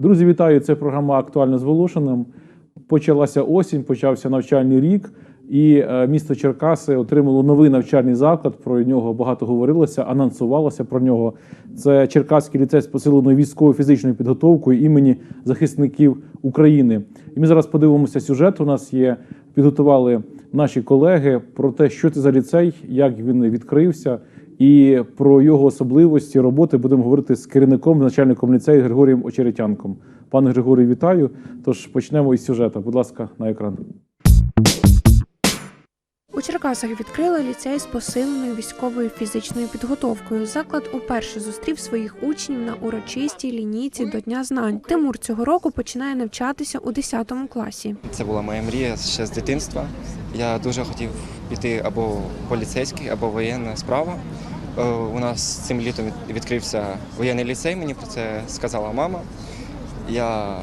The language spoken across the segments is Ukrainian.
Друзі, вітаю! Це програма Актуально з Волошиним. Почалася осінь, почався навчальний рік, і е, місто Черкаси отримало новий навчальний заклад. Про нього багато говорилося, анонсувалося про нього. Це Черкаський ліцей з посиленою військово-фізичною підготовкою імені захисників України. І ми зараз подивимося сюжет. У нас є підготували наші колеги про те, що це за ліцей, як він відкрився. І про його особливості роботи будемо говорити з керівником, начальником ліцею Григорієм Очеретянком. Пане Григорію, вітаю. Тож почнемо із сюжету. Будь ласка, на екран. У Черкасах відкрили ліцей з посиленою військовою фізичною підготовкою. Заклад уперше зустрів своїх учнів на урочистій лінійці до Дня знань. Тимур цього року починає навчатися у 10 класі. Це була моя мрія ще з дитинства. Я дуже хотів піти або поліцейський, або воєнна справа. Е, У нас цим літом відкрився воєнний ліцей, мені про це сказала мама. Я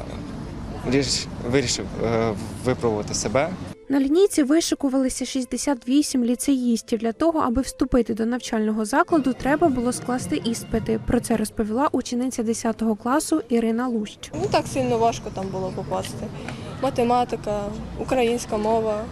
вирішив е, випробувати себе. На лінійці вишикувалися 68 ліцеїстів. Для того, аби вступити до навчального закладу, треба було скласти іспити. Про це розповіла учениця 10 класу Ірина Лущ. Не так сильно важко там було попасти. Математика, українська мова,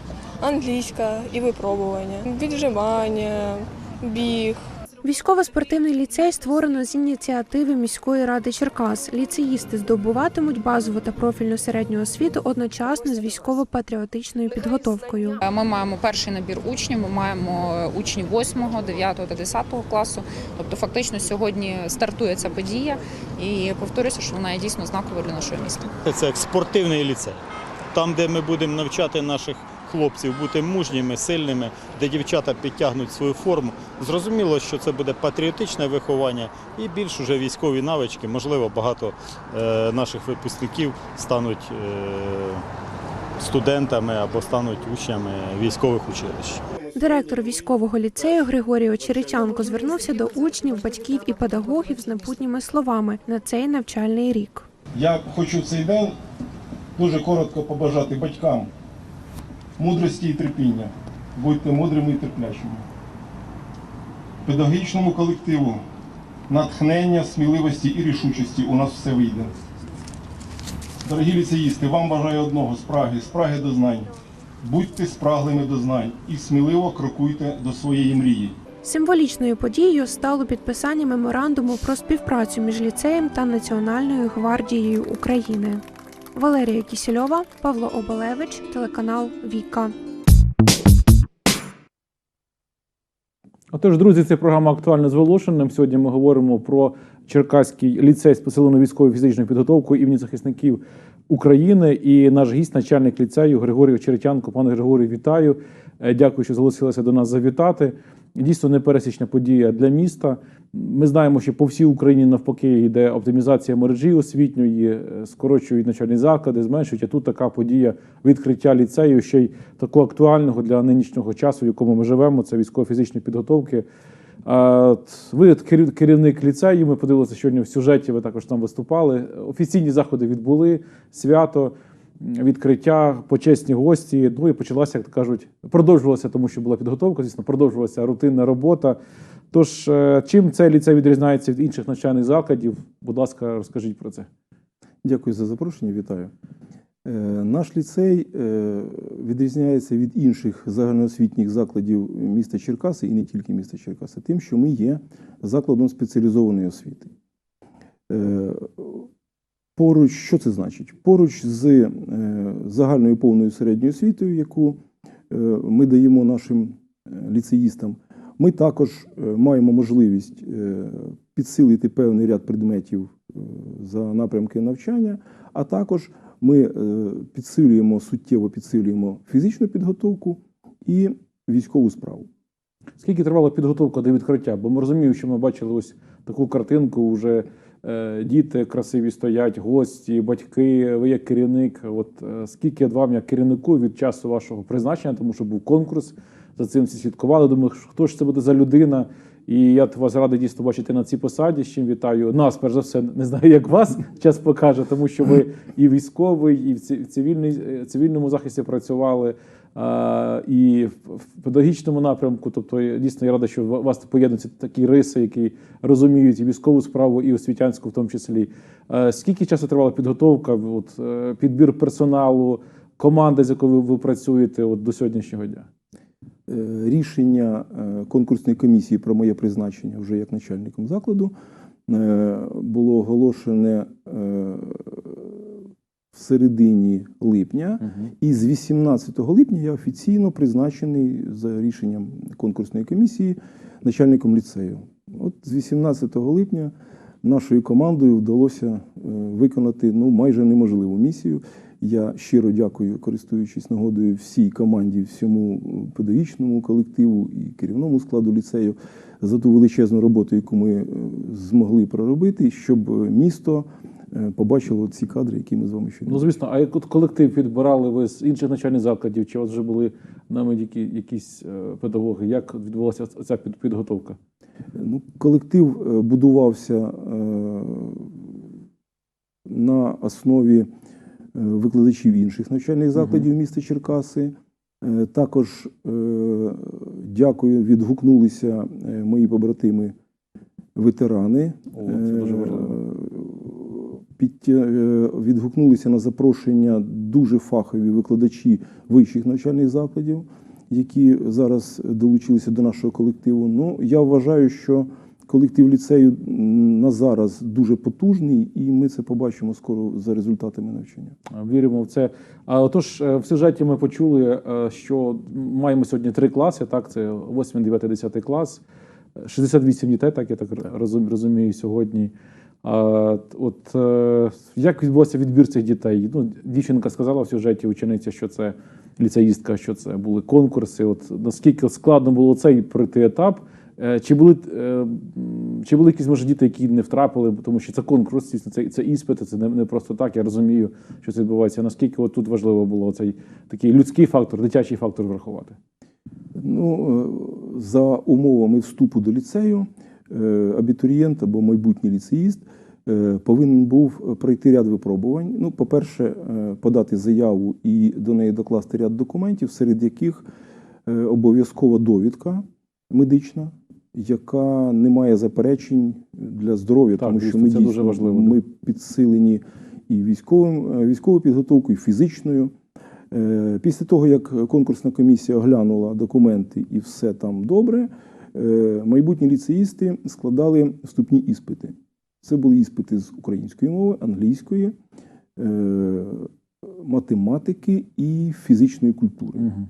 англійська і випробування, віджимання, біг. Військово-спортивний ліцей створено з ініціативи міської ради Черкас. Ліцеїсти здобуватимуть базову та профільну середню освіту одночасно з військово-патріотичною підготовкою. Ми маємо перший набір учнів. Ми маємо е, учнів 8, 9 та 10 класу. Тобто, фактично сьогодні стартує ця подія, і повторюся, що вона є дійсно знаковою для нашого міста. Це як спортивний ліцей. Там, де ми будемо навчати наших хлопців бути мужніми, сильними, де дівчата підтягнуть свою форму. Зрозуміло, що це буде патріотичне виховання і більш уже військові навички. Можливо, багато е, наших випускників стануть е, студентами або стануть учнями військових училищ. Директор військового ліцею Григорій Очеретянко звернувся до учнів, батьків і педагогів з напутніми словами на цей навчальний рік. Я хочу в цей день дуже коротко побажати батькам мудрості і терпіння. Будьте мудрими і терплячими. Педагогічному колективу натхнення, сміливості і рішучості у нас все вийде. Дорогі ліцеїсти, вам бажаю одного спраги, спраги до знань. Будьте спраглими до знань і сміливо крокуйте до своєї мрії. Символічною подією стало підписання меморандуму про співпрацю між ліцеєм та Національною гвардією України. Валерія Кісільова, Павло Обалевич, телеканал Віка. Отож, друзі, це програма Актуально з Волошиним. Сьогодні ми говоримо про Черкаський ліцей з посиленою військовою фізичною підготовкою імені захисників України. І наш гість, начальник ліцею Григорій Очеретянко. Пане Григорію, вітаю. Е, Дякую, що зголосилися до нас завітати. Дійсно, непересічна подія для міста. Ми знаємо, що по всій Україні навпаки йде оптимізація мережі освітньої, е, скорочують навчальні заклади, зменшують. А тут така подія відкриття ліцею, ще й такого актуального для нинішнього часу, в якому ми живемо. Це військово-фізичні підготовки. Ви керівник ліцею. Ми подивилися сьогодні в сюжеті. Ви також там виступали. Офіційні заходи відбули, свято, відкриття, почесні гості. Ну і почалася, як кажуть, продовжувалася, тому що була підготовка. Звісно, продовжувалася рутинна робота. Тож, е, чим цей ліцей відрізняється від інших навчальних закладів? Будь ласка, розкажіть про це. Дякую за запрошення, вітаю. Е, Наш ліцей е, відрізняється від інших загальноосвітніх закладів міста Черкаси і не тільки міста Черкаси, тим, що ми є закладом спеціалізованої освіти. Поруч, що це значить? Поруч з е, загальною повною середньою освітою, яку е, ми даємо нашим е, ліцеїстам, ми також маємо можливість підсилити певний ряд предметів за напрямки навчання, а також ми підсилюємо суттєво підсилюємо фізичну підготовку і військову справу. Скільки тривала підготовка до відкриття? Бо ми розуміємо, що ми бачили ось таку картинку. Вже діти красиві стоять, гості, батьки. Ви як керівник. От е, скільки вам, як керівнику, від часу вашого призначення, тому що був конкурс, за цим всі слідкували. Думаю, хто ж це буде за людина? І я вас радий дійсно бачити на цій посаді. З чим вітаю нас, перш за все, не знаю, як вас час покаже, тому що ви і військовий, і в цивільній, е, цивільному захисті працювали. І в педагогічному напрямку. Тобто, дійсно я радий, що у вас поєднуються такі риси, які розуміють і військову справу, і освітянську, в тому числі. Скільки часу тривала підготовка, от, е, підбір персоналу, команда, з якою ви, працюєте от, до сьогоднішнього дня? Е, Рішення е, конкурсної комісії про моє призначення вже як начальником закладу було оголошене в середині липня, і з 18 липня я офіційно призначений за рішенням конкурсної комісії начальником ліцею. От з 18 липня нашою командою вдалося е, виконати ну, майже неможливу місію. Я щиро дякую, користуючись нагодою, всій команді, всьому педагогічному колективу і керівному складу ліцею за ту величезну роботу, яку ми е, змогли проробити, щоб місто е, побачило ці кадри, які ми з вами щойно. Ну, звісно, а як от колектив підбирали ви з інших навчальних закладів, чи у вас вже були на медіки якісь е, педагоги? Як відбулася ця під- підготовка? Ну, колектив е, будувався е, на основі е, викладачів інших навчальних закладів міста Черкаси. Е, Також е, дякую, відгукнулися е, мої побратими ветерани. О, це дуже важливо. Е, Відгукнулися на запрошення дуже фахові викладачі вищих навчальних закладів, які зараз долучилися до нашого колективу. Ну, я вважаю, що колектив ліцею на зараз дуже потужний, і ми це побачимо скоро за результатами навчання. Віримо в це. А отож, е, в сюжеті ми почули, е, що маємо сьогодні три класи. Так, це 8, 9, 10 клас, 68 дітей, так я так розум- розумію сьогодні. От е, як відбувався відбір цих дітей? Ну, дівчинка сказала в сюжеті учениця, що це ліцеїстка, що це були конкурси. От наскільки складно було цей пройти етап? Е, Чи були, е, чи були якісь може діти, які не втрапили, тому що це конкурс, це, це іспити, це не, не просто так. Я розумію, що це відбувається. Наскільки от тут важливо було цей такий людський фактор, дитячий фактор врахувати? Ну, за умовами вступу до ліцею, абітурієнт або майбутній ліцеїст е, повинен був пройти ряд випробувань. Ну, по-перше, е, подати заяву і до неї докласти ряд документів, серед яких е, обов'язкова довідка медична, яка не має заперечень для здоров'я, тому що ми дійсно дуже важливо, ми підсилені і військовим, е, військовою підготовкою, і фізичною. Е, Після того, як конкурсна комісія оглянула документи і все там добре, е, майбутні ліцеїсти складали вступні іспити. Це були іспити з української мови, англійської, е, математики і фізичної культури. Угу.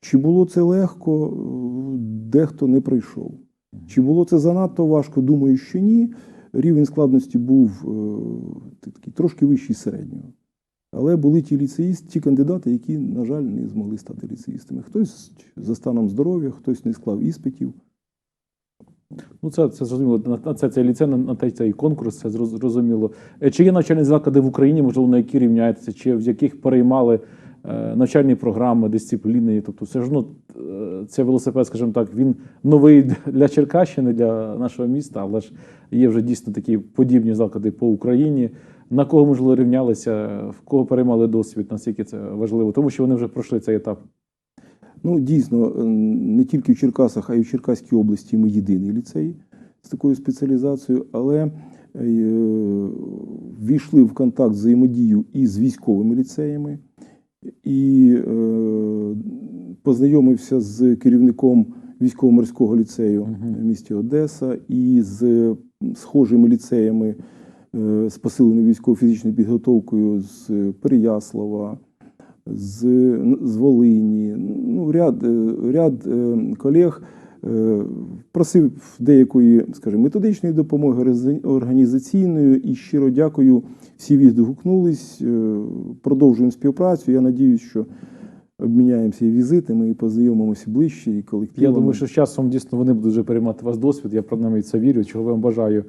Чи було це легко, е, дехто не пройшов. Чи було це занадто важко? Думаю, що ні. Рівень складності був е, такий трошки вищий середнього. Але були ті ліцеїсти, ті кандидати, які, на жаль, не змогли стати ліцеїстами. Хтось за станом здоров'я, хтось не склав іспитів. Ну, це, це зрозуміло. На- це цей ліцей, на, те цей конкурс, це зрозуміло. Е, Чи є навчальні заклади в Україні, можливо, на які рівняєтеся, чи в яких переймали е, навчальні програми, дисципліни? Тобто, це ж ну, е, це велосипед, скажімо так, він новий для Черкащини, для нашого міста, але ж є вже дійсно такі подібні заклади по Україні. На кого можливо рівнялися, в кого переймали досвід, наскільки це важливо, тому що вони вже пройшли цей етап. Ну, дійсно, е, не тільки в Черкасах, а й в Черкаській області ми єдиний ліцей з такою спеціалізацією, але е, ввійшли в контакт взаємодію і з військовими ліцеями, і е, познайомився з керівником військово-морського ліцею в місті Одеса і з схожими ліцеями з посиленою військово-фізичною підготовкою з Переяслава, з, з Волині. Ну, ряд, е, ряд е, колег е, просив деякої, скажімо, методичної допомоги, організа- організаційної, і щиро дякую. Всі відгукнулись, продовжуємо співпрацю. Я надіюсь, що обміняємося і візитами, і познайомимося ближче, і Я думаю, що з часом дійсно вони будуть вже переймати вас досвід. Я принаймні це вірю, чого вам бажаю.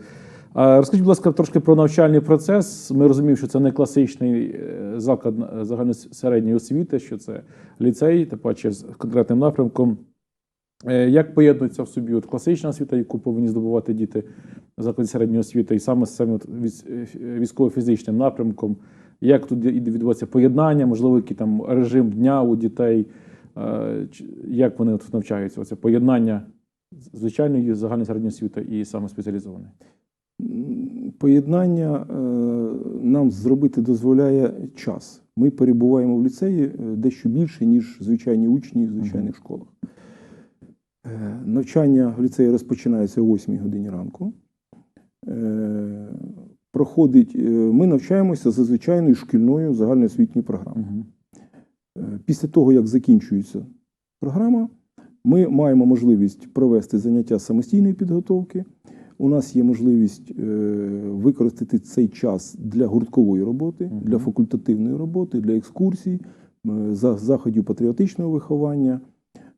Розкажіть, будь ласка, трошки про навчальний процес. Ми розуміємо, що це не класичний е, заклад е, загальносередньої освіти, що це ліцей, тим паче з конкретним напрямком. Е, Як поєднується в собі от класична освіта, яку повинні здобувати діти в закладі середньої освіти, і саме з військово-фізичним напрямком? Як тут відбувається поєднання, можливо, який там режим дня у дітей? Як вони тут навчаються? Оце поєднання звичайної загальної середньої освіти і саме спеціалізованої. Поєднання е, нам зробити дозволяє час. Ми перебуваємо в ліцеї е, дещо більше, ніж звичайні учні в звичайних школах. Е, Навчання в ліцеї розпочинається о 8 годині ранку. Проходить, ми навчаємося за звичайною шкільною загальноосвітньою програмою. Після того, як закінчується програма, ми маємо можливість провести заняття самостійної підготовки. У нас є можливість е, використати цей час для гурткової роботи, для факультативної роботи, для екскурсій, е, за- заходів патріотичного виховання.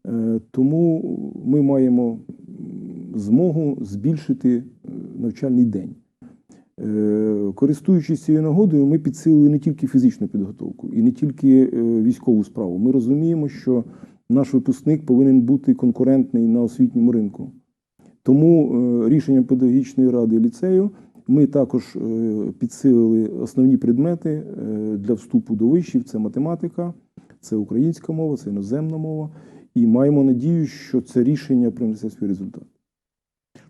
Е, Тому ми маємо змогу збільшити навчальний день. Користуючись цією нагодою, ми підсилили не тільки фізичну підготовку і не тільки військову справу. Ми розуміємо, що наш випускник повинен бути конкурентний на освітньому ринку. Тому е, рішенням педагогічної ради ліцею ми також е, підсилили основні предмети е, для вступу до вишів: це математика, це українська мова, це іноземна мова. І маємо надію, що це рішення принесе свій результат.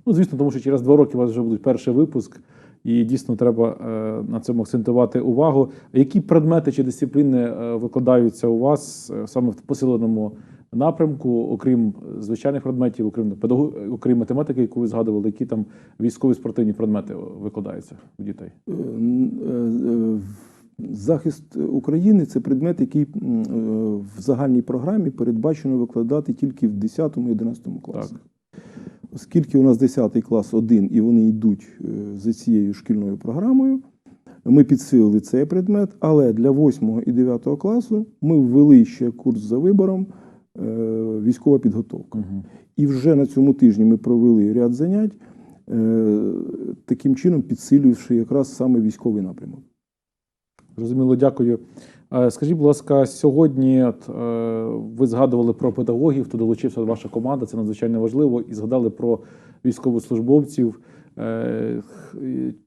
Ну, звісно, тому що через два роки у вас вже буде перший випуск, і дійсно треба на цьому акцентувати увагу. Які предмети чи дисципліни викладаються у вас саме в посиленому напрямку, окрім звичайних предметів, окрім педагог... окрім математики, яку ви згадували, які там військові спортивні предмети викладаються у дітей? Е, е, е, Захист України це предмет, який в загальній програмі передбачено викладати тільки в 10 і 11 класах. Оскільки у нас 10 клас один і вони йдуть за цією шкільною програмою, ми підсилили цей предмет, але для 8 і 9 класу ми ввели ще курс за вибором військова підготовка. Угу. І вже на цьому тижні ми провели ряд занять, е, таким чином підсилювавши якраз саме військовий напрямок. Зрозуміло, дякую. Е, Скажіть, будь ласка, сьогодні от, е, ви згадували про педагогів, хто долучився ваша команда, це надзвичайно важливо, і згадали про військовослужбовців. Е,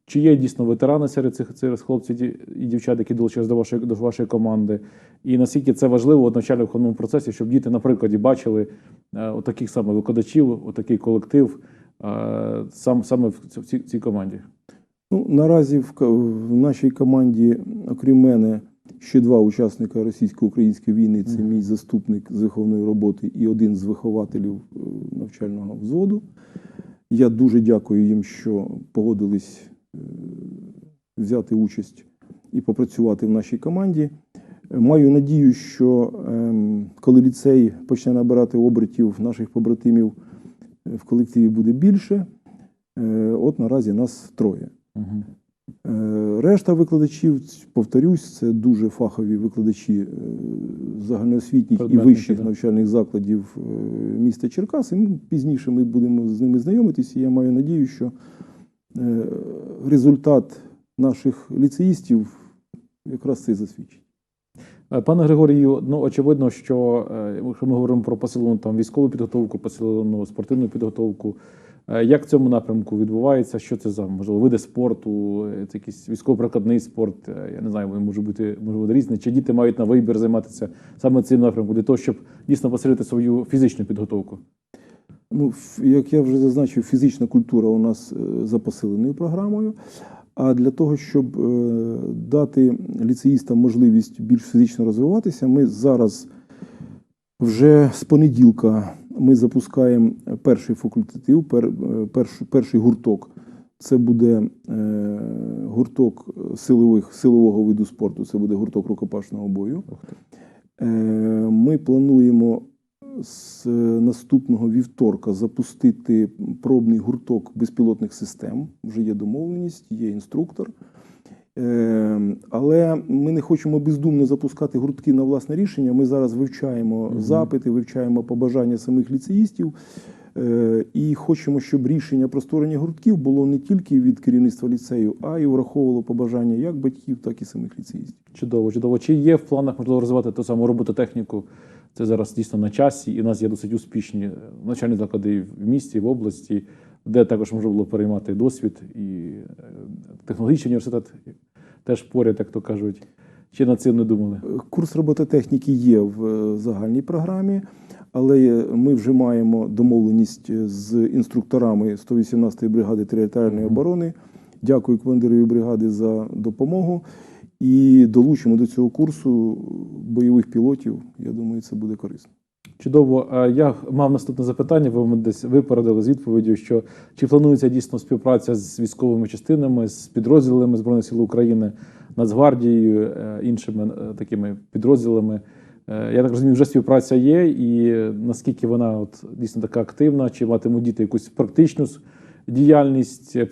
Чи є дійсно ветерани серед цих, цих хлопців і- дівчат, які долучились до вашої, до вашої команди? І наскільки це важливо у навчально-виховному процесі, щоб діти на прикладі бачили е, отаких саме викладачів, отакий колектив е, сам, саме в в цій, цій команді? Ну, наразі в, в нашій команді, окрім мене, ще два учасника російсько-української війни. Це мій заступник з виховної роботи і один з вихователів навчального взводу. Я дуже дякую їм, що погодились е, взяти участь і попрацювати в нашій команді. Маю надію, що ем, коли ліцей почне набирати обертів наших побратимів, е, в колективі буде більше. Е, От наразі нас троє. Е, Решта викладачів, повторюсь, це дуже фахові викладачі е, загальноосвітніх і вищих да. навчальних закладів е, міста Черкаси. Ми пізніше ми будемо з ними знайомитися. і Я маю надію, що результат наших ліцеїстів якраз це і засвідчить. Пане Григорію, ну очевидно, що якщо ми говоримо про посилену там військову підготовку, посилену спортивну підготовку. Е, Як в цьому напрямку відбувається? Що це за можливо види спорту? е, Це якийсь військово-прикладний спорт? е, Я не знаю, вони може бути різні. Чи діти мають на вибір займатися саме цим напрямком для того, щоб дійсно посилити свою фізичну підготовку? Ну, як я вже зазначив, фізична культура у нас за посиленою програмою. А для того, щоб дати ліцеїстам можливість більш фізично розвиватися, ми зараз вже з понеділка ми запускаємо перший факультатив, пер, е, перш, перший гурток. Це буде е, гурток силових, силового виду спорту, це буде гурток рукопашного бою. Е, Ми плануємо з наступного вівторка запустити пробний гурток безпілотних систем. Вже є домовленість, є інструктор. Е, Але ми не хочемо бездумно запускати гуртки на власне рішення. Ми зараз вивчаємо Мгм. запити, вивчаємо побажання самих ліцеїстів. Е, І хочемо, щоб рішення про створення гуртків було не тільки від керівництва ліцею, а й враховувало побажання як батьків, так і самих ліцеїстів. Чудово, чудово. Чи є в планах можливо розвивати ту саму робототехніку? Це зараз дійсно на часі, і в нас є досить успішні навчальні заклади в місті, в області, де також можна було переймати досвід, і е, технологічний університет теж поряд, як то кажуть. Чи над цим не думали? Курс робототехніки є в е, загальній програмі, але ми вже маємо домовленість з інструкторами 118-ї бригади територіальної оборони. Дякую командирові бригади за допомогу. І долучимо до цього курсу бойових пілотів. Я думаю, це буде корисно. Чудово. Я мав наступне запитання. Ви мене десь випередили з відповіддю, що чи планується дійсно співпраця з військовими частинами, з підрозділами Збройних сил України, Нацгвардією, е, іншими е, такими підрозділами. Е, Я так розумію, вже співпраця є, і наскільки вона от дійсно така активна, чи матимуть діти якусь практичну діяльність, е,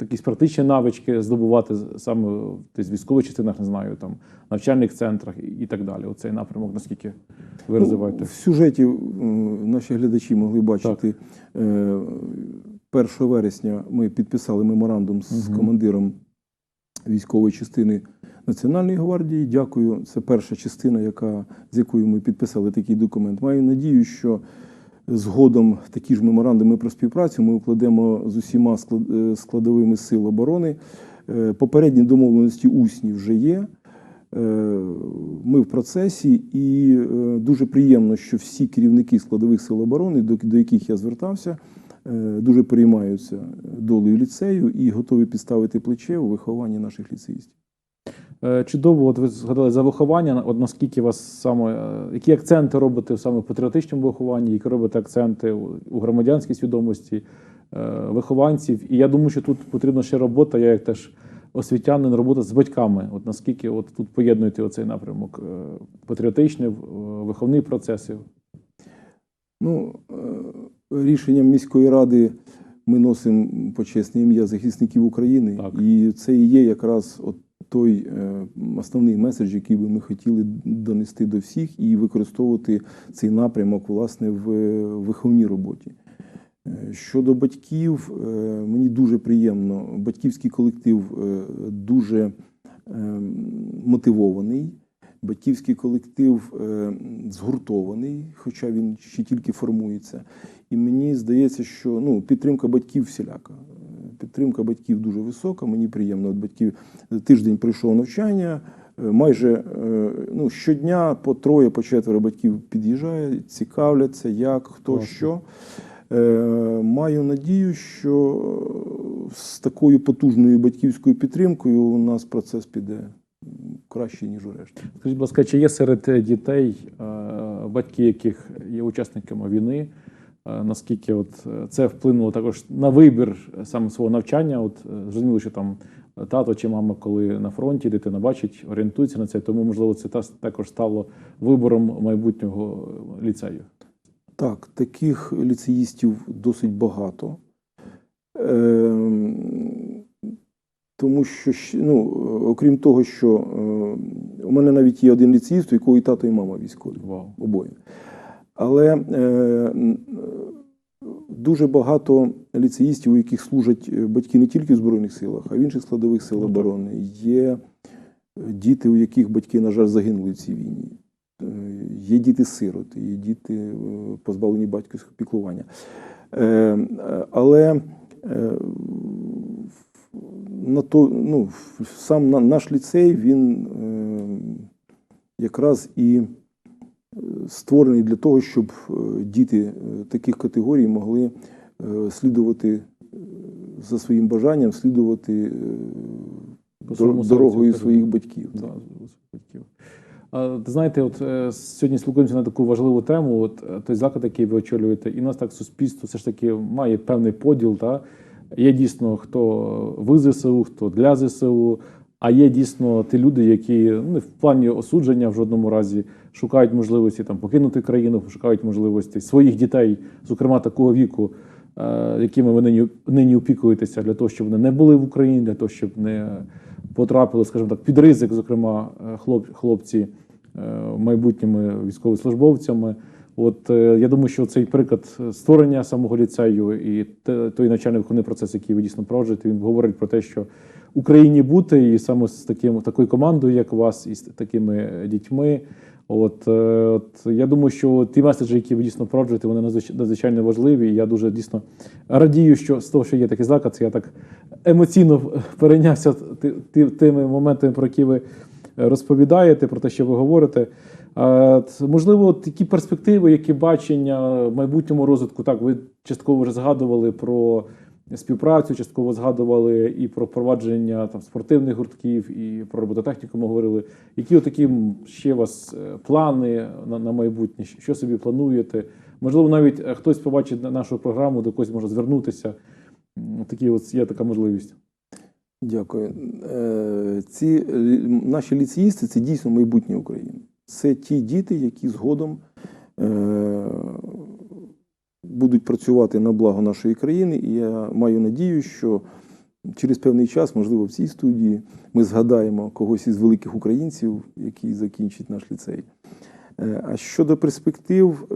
якісь практичні навички здобувати саме в десь військових частинах, не знаю, там навчальних центрах і- так далі. Оцей напрямок, наскільки ви розвиваєте? Ну, в сюжеті е, наші глядачі могли бачити е, 1 вересня ми підписали меморандум з Мгм. командиром військової частини Національної гвардії. Дякую. Це перша частина, яка, з якою ми підписали такий документ. Маю надію, що згодом такі ж меморандуми про співпрацю ми укладемо з усіма е, складовими сил оборони. Е, Попередні домовленості усні вже є. Е, Ми в процесі, і дуже приємно, що всі керівники складових сил оборони, до, яких я звертався, дуже переймаються долею ліцею і готові підставити плече у вихованні наших ліцеїстів. Е, Чудово, от ви згадали за виховання. От наскільки вас саме е, які акценти робите саме в патріотичному вихованні, які робите акценти у громадянській свідомості е, вихованців? І я думаю, що тут потрібна ще робота. Я як теж освітянин, робота з батьками. От наскільки от тут поєднуєте оцей напрямок патріотичний, виховний процесів? Ну, рішенням міської ради ми носимо почесне ім'я захисників України, Так. і це і є якраз от той е, основний меседж, який би ми хотіли донести до всіх і використовувати цей напрямок власне в виховній роботі. Е, Щодо батьків, е, мені дуже приємно. Батьківський колектив дуже е, мотивований. Батьківський колектив згуртований, хоча він ще тільки формується. І мені здається, що ну, підтримка батьків всіляка. Е, Підтримка батьків дуже висока. Мені приємно. От батьків тиждень пройшов навчання. е, Майже е, ну, щодня по троє, по четверо батьків під'їжджає, цікавляться, як, хто, Класно. що. Е, Маю надію, що з такою потужною батьківською підтримкою у нас процес піде краще, ніж у решті. Скажіть, будь ласка, чи є серед е, дітей е, батьки, яких є учасниками війни? Е, Наскільки от е, це вплинуло також на вибір е, саме свого навчання? От зрозуміло, що там тато чи мама, коли на фронті, дитина бачить, орієнтується на це, тому можливо це також стало вибором майбутнього ліцею. Так, таких ліцеїстів досить багато. Ем, Тому що, ну, окрім того, що у мене навіть є один ліцеїст, у якого і тато, і мама військові. Вау. обоє. Але е, е, дуже багато ліцеїстів, у яких служать е, батьки не тільки в Збройних силах, а в інших складових сил Ну, оборони. Є е, діти, у яких батьки, на жаль, загинули в цій війні. Є діти-сироти, є діти позбавлені батьківського піклування. Е, Але е, на то, ну, сам наш ліцей він е, якраз і створений для того, щоб е, діти е, таких категорій могли е, слідувати за своїм бажанням, слідувати дорогою своїх батьків. Да. Ти знаєте, от сьогодні спілкуємося на таку важливу тему. От той заклад, який ви очолюєте, і у нас так суспільство все ж таки має певний поділ. Та є дійсно хто в ЗСУ, хто для ЗСУ. А є дійсно ті люди, які ну, не в плані осудження в жодному разі шукають можливості там покинути країну, шукають можливості своїх дітей, зокрема такого віку, е, якими ви нині, нині опікуєтеся, для того, щоб вони не були в Україні, для того, щоб не потрапили, скажімо так, під ризик, зокрема, е, хлоп, хлопці е, майбутніми військовослужбовцями. От я думаю, що цей приклад створення самого ліцею і те- той навчальний виховний процес, який ви дійсно проводжуєте, він говорить про те, що Україні бути, і саме з таким такою командою, як вас, і з такими дітьми. От, е, от я думаю, що ті меседжі, які ви дійсно проводжуєте, вони надзвич- надзвичайно важливі. І я дуже дійсно радію, що з того, що є такий заклад, я так емоційно перейнявся ти- ти- тими моментами, про які ви розповідаєте, про те, що ви говорите. Е, Можливо, от які перспективи, які бачення в майбутньому розвитку? Так, ви частково вже згадували про співпрацю, частково згадували і про впровадження там спортивних гуртків, і про робототехніку ми говорили. Які отакі ще у вас е, плани на, на майбутнє? Що собі плануєте? Можливо, навіть е, хтось побачить нашу програму, до когось може звернутися. Такі от є така можливість. Дякую. Е, Ці наші ліцеїсти це дійсно майбутнє України. Це ті діти, які згодом будуть працювати на благо нашої країни. І я маю надію, що через певний час, можливо, в цій студії ми згадаємо когось із великих українців, який закінчить наш ліцей. Е, А щодо перспектив, е,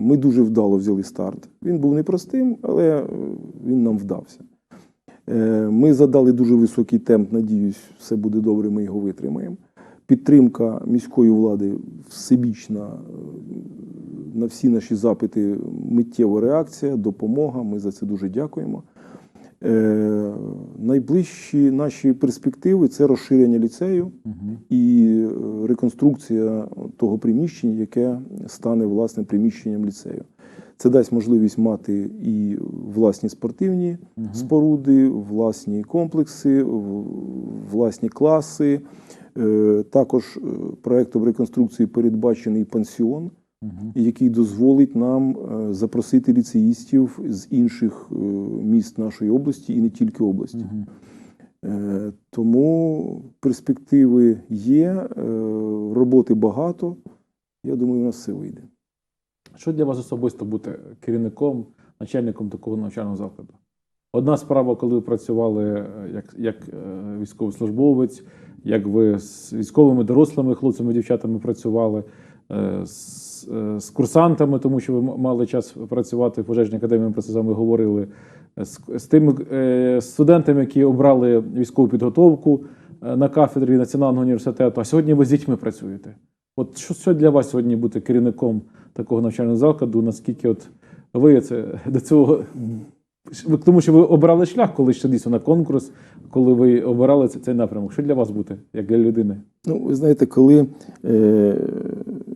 ми дуже вдало взяли старт. Він був непростим, але е, він нам вдався. Ми задали дуже високий темп. Надіюсь, все буде добре. Ми його витримаємо. Підтримка міської влади всебічна е, на всі наші запити. Миттєва реакція, допомога. Ми за це дуже дякуємо. Е, Найближчі наші перспективи це розширення ліцею Угу. і е, реконструкція того приміщення, яке стане власним приміщенням ліцею. Це дасть можливість мати і власні спортивні споруди, власні комплекси, власні класи. Е, Також е, проектом реконструкції передбачений пансіон, який дозволить нам е, запросити ліцеїстів з інших міст нашої області і не тільки області. Тому перспективи є, роботи багато. Я думаю, у нас все вийде. Що для вас особисто бути керівником, начальником такого навчального закладу? Одна справа, коли ви працювали е, як, як е, військовослужбовець, як ви з військовими дорослими хлопцями, дівчатами працювали, е, з, з курсантами, тому що ви мали час працювати в пожежній академії, про це з вами говорили, з, з тими студентами, які обрали військову підготовку на кафедрі Національного університету, а сьогодні ви з дітьми працюєте. От що, що для вас сьогодні бути керівником такого навчального закладу? Наскільки от ви це до цього тому, що ви обрали шлях, коли ще дійсно на конкурс, коли ви обирали цей, напрямок? Що для вас бути, як для людини? Ну, ви знаєте, коли е,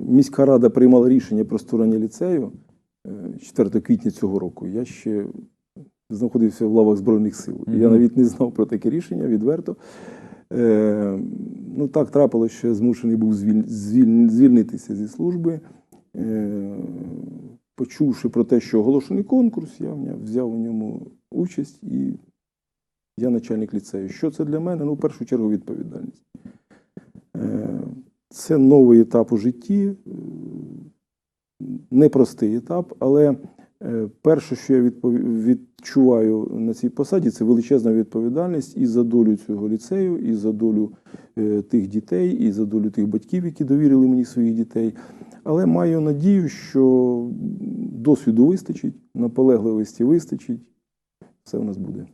міська рада приймала рішення про створення ліцею е, 4 квітня цього року, я ще знаходився в лавах Збройних сил. Мгм. Я навіть не знав про таке рішення відверто. Е, ну, так трапилося, що я змушений був звіль, звіль, звільнитися зі служби. Е, почувши про те, що оголошений конкурс, я взяв у ньому участь і я начальник ліцею. Що це для мене? Ну, в першу чергу, відповідальність. Е, Це новий етап у житті, е, непростий етап, але е, перше, що я відчуваю на цій посаді, це величезна відповідальність і за долю цього ліцею, і за долю тих дітей, і за долю тих батьків, які довірили мені своїх дітей. Але маю надію, що досвіду вистачить, наполегливості вистачить, все у нас буде.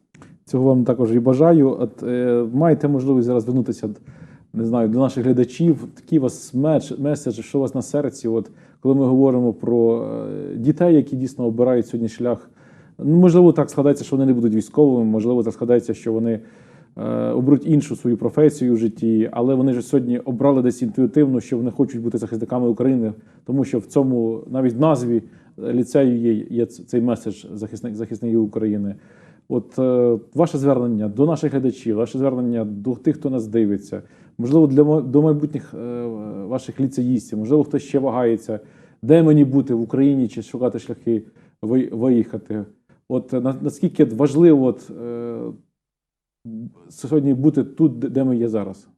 Цього вам також і бажаю. От е, маєте можливість зараз звернутися не знаю, до наших глядачів. Такий у вас меседж, що у вас на серці? От коли ми говоримо про е, дітей, які дійсно обирають сьогодні шлях. Ну, можливо, так складається, що вони не будуть військовими, можливо, так складається, що вони оберуть іншу свою професію в житті, але вони ж сьогодні обрали десь інтуїтивно, що вони хочуть бути захисниками України, тому що в цьому навіть в назві ліцею є, є цей меседж захисник захисники України. От е, ваше звернення до наших глядачів, ваше звернення до тих, хто нас дивиться, можливо, для до майбутніх е, ваших ліцеїстів, можливо, хтось ще вагається, де мені бути в Україні чи шукати шляхи ви- виїхати. От е, на- наскільки важливо от, е, сьогодні бути тут, де- ми є зараз?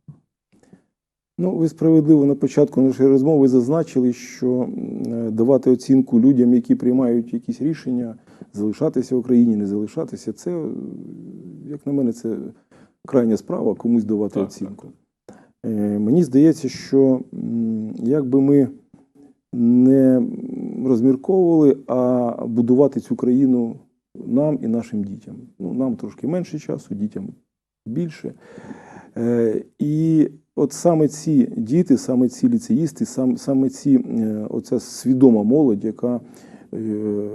Ну, ви справедливо на початку нашої розмови зазначили, що е, давати оцінку людям, які приймають якісь рішення, залишатися в Україні, не залишатися, це, е, як на мене, це крайня справа комусь давати Так, оцінку. Е, Мені здається, що м, як би ми не розмірковували, а будувати цю країну нам і нашим дітям. Ну, нам трошки менше часу, дітям більше. Е, І от саме ці діти, саме ці ліцеїсти, сам, саме ці, е, оця свідома молодь, яка е,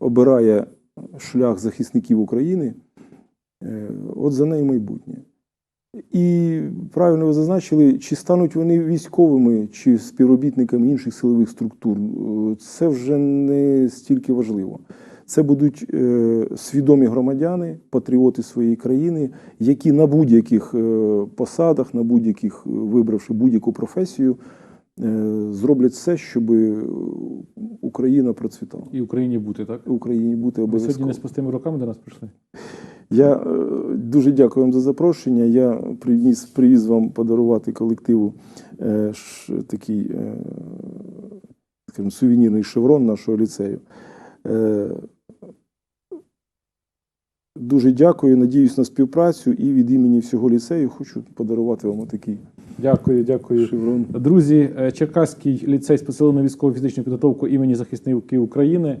обирає шлях захисників України, от за нею майбутнє. І правильно ви зазначили, чи стануть вони військовими, чи співробітниками інших силових структур, це вже не стільки важливо. Це будуть е, свідомі громадяни, патріоти своєї країни, які на будь-яких е, посадах, на будь-яких, е, вибравши будь-яку професію, зроблять все, щоб Україна процвітала. І Україні бути, так? Україні бути Ви сьогодні не з пустими руками до нас прийшли. Я дуже дякую вам за запрошення. Я приніс, привіз вам подарувати колективу е, ш, такий е, скажімо, сувенірний шеврон нашого ліцею. Е, дуже дякую, надіюсь на співпрацю і від імені всього ліцею хочу подарувати вам такий Дякую, дякую. шеврон. Друзі, е, Черкаський ліцей з посиленою військово-фізичною підготовкою імені захисників України.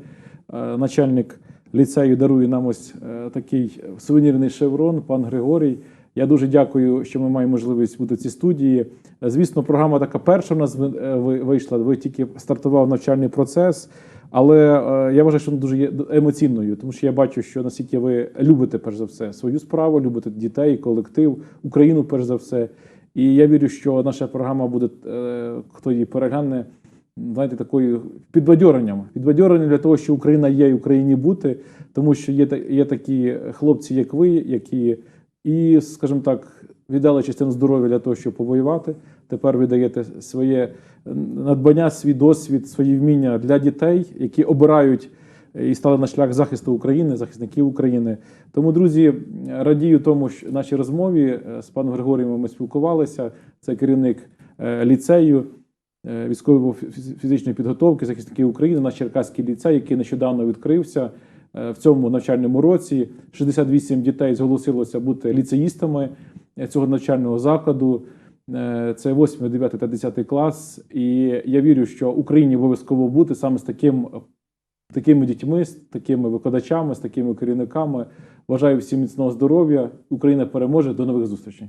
е, Начальник ліцею дарує нам ось е, такий сувенірний шеврон, пан Григорій. Я дуже дякую, що ми маємо можливість бути в цій студії. Звісно, програма така перша в нас ви- ви- вийшла. Ви тільки стартував навчальний процес. Але е, я вважаю, що вона дуже є емоційною, тому що я бачу, що наскільки ви любите перш за все свою справу, любите дітей, колектив, Україну, перш за все. І я вірю, що наша програма буде, е, хто її перегляне, знаєте, такою підбадьоренням. Підбадьоренням для того, що Україна є і Україні бути, тому що є, є такі хлопці, як ви, які і, скажімо так, віддали частину здоров'я для того, щоб повоювати. Тепер ви даєте своє надбання, свій досвід, свої вміння для дітей, які обирають і стали на шлях захисту України, захисників України. Тому, друзі, радію тому, що нашій розмові е, з паном Григорієм ми спілкувалися. Це керівник е, ліцею е, військово-фізичної підготовки захисників України, наш Черкаський ліцей, який нещодавно відкрився е, в цьому навчальному році. 68 дітей зголосилося бути ліцеїстами е, цього навчального закладу. Е, Це 8, 9 та 10 клас. І я вірю, що Україні обов'язково бути саме з таким такими дітьми, з такими викладачами, з такими керівниками. Бажаю всім міцного здоров'я. Україна переможе. До нових зустрічей.